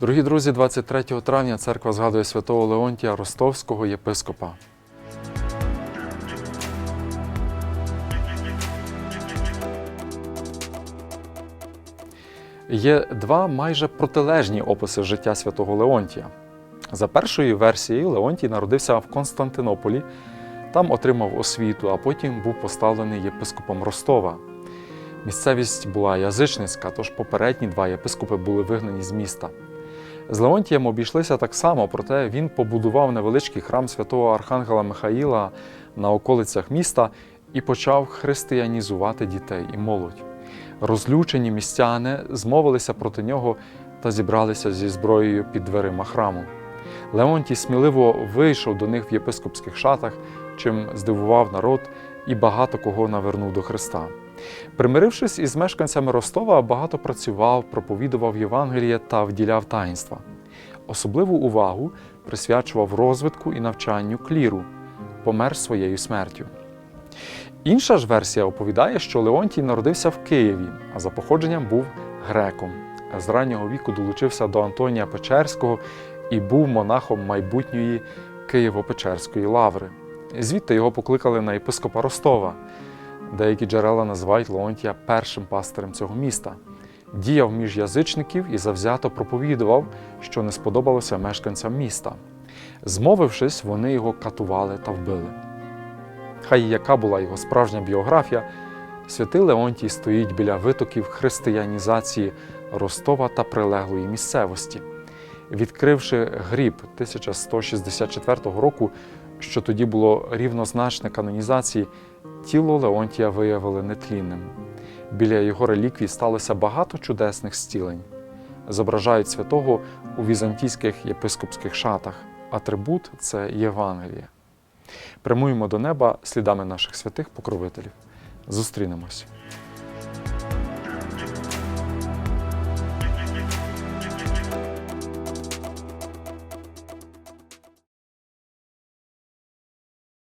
Дорогі друзі, 23 травня церква згадує святого Леонтія Ростовського єпископа. Є два майже протилежні описи життя святого Леонтія. За першою версією, Леонтій народився в Константинополі, там отримав освіту, а потім був поставлений єпископом Ростова. Місцевість була язичницька, тож попередні два єпископи були вигнані з міста. З Леонтієм обійшлися так само, проте він побудував невеличкий храм святого Архангела Михаїла на околицях міста і почав християнізувати дітей і молодь. Розлючені містяни змовилися проти нього та зібралися зі зброєю під дверима храму. Леонтій сміливо вийшов до них в єпископських шатах, чим здивував народ і багато кого навернув до Христа. Примирившись із мешканцями Ростова, багато працював, проповідував Євангеліє та вділяв таїнства. Особливу увагу присвячував розвитку і навчанню кліру, помер своєю смертю. Інша ж версія оповідає, що Леонтій народився в Києві, а за походженням був греком. З раннього віку долучився до Антонія Печерського і був монахом майбутньої Києво-Печерської лаври. Звідти його покликали на єпископа Ростова. Деякі джерела називають Леонтія першим пастирем цього міста. Діяв між язичників і завзято проповідував, що не сподобалося мешканцям міста. Змовившись, вони його катували та вбили. Хай яка була його справжня біографія, святий Леонтій стоїть біля витоків християнізації Ростова та прилеглої місцевості. Відкривши гріб 1164 року, що тоді було рівнозначне канонізації, тіло Леонтія виявили нетлінним. Біля його реліквій сталося багато чудесних зцілень. Зображають святого у візантійських єпископських шатах. Атрибут це Євангеліє. Прямуємо до неба слідами наших святих покровителів. Зустрінемось.